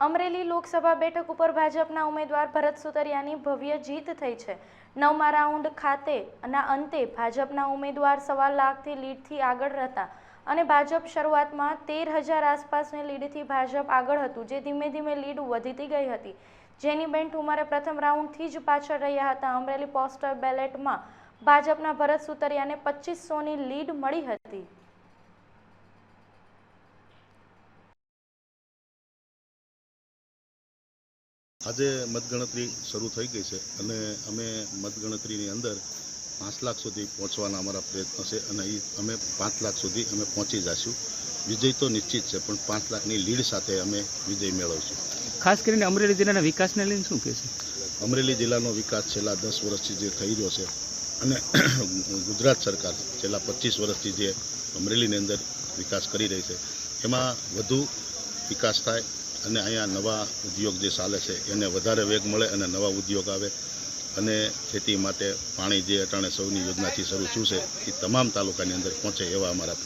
અમરેલી લોકસભા બેઠક ઉપર ભાજપના ઉમેદવાર ભરત સુતરિયાની ભવ્ય જીત થઈ છે. નવમા રાઉન્ડ ખાતે ના અંતે ભાજપના ઉમેદવાર સવા લાખથી લીડથી આગળ હતા અને ભાજપ શરૂઆતમાં તેર હજાર આસપાસની લીડથી ભાજપ આગળ હતું, જે ધીમે ધીમે લીડ વધતી ગઈ હતી. જેની બેન ઠુમરે પ્રથમ રાઉન્ડથી જ પાછળ રહ્યા હતા. અમરેલી પોસ્ટર બેલેટમાં ભાજપના ભરત સુતરિયાને પચીસોની લીડ મળી હતી. આજે મતગણતરી શરૂ થઈ ગઈ છે અને અમે મતગણતરીની અંદર પાંચ લાખ સુધી પહોંચવાના અમારા પ્રયત્નો છે અને એ અમે પાંચ લાખ સુધી અમે પહોંચી જઈશું વિજય તો નિશ્ચિત છે પણ પાંચ લાખની લીડ સાથે અમે વિજય મેળવશું. ખાસ કરીને અમરેલી જિલ્લાના વિકાસને લઈને શું કહેશે અમરેલી જિલ્લાનો વિકાસ છેલ્લા દસ વર્ષથી જે થઈ રહ્યો છે અને ગુજરાત સરકાર છેલ્લા પચીસ વર્ષથી જે અમરેલીની અંદર વિકાસ કરી રહી છે એમાં વધુ વિકાસ થાય અને અહીંયા નવા ઉદ્યોગ જે ચાલે છે, એને વધારે વેગ મળે અને નવા ઉદ્યોગ આવે. અને ખેતી માટે પાણી જે અટાણે સૌની યોજનાથી શરૂ થયું છે, એ તમામ તાલુકાની અંદર પહોંચે એવા અમારા